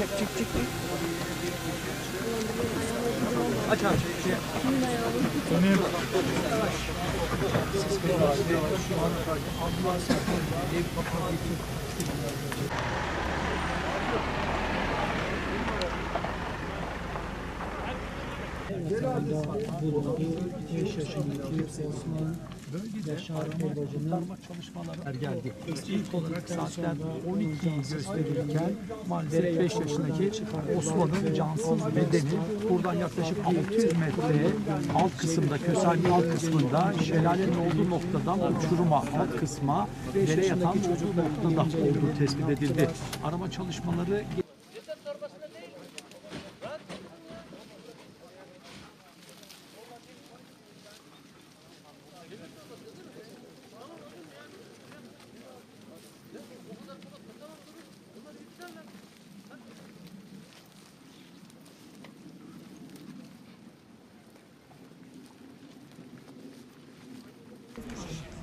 Çek çek çek. Aç aç. Şey. bulundu. 5 yaşındaki Osman Yaşar Babacı'nın çalışmaları geldi. İlk olarak saatler 12'yi gösterirken maalesef 5 yaşındaki Osman'ın cansız bedeni buradan yaklaşık 600 metre alt kısımda, Kösel'in alt kısmında şelalenin olduğu noktadan uçuruma, alt kısma yere yatan olduğu noktada olduğu tespit edildi. Arama çalışmaları of time.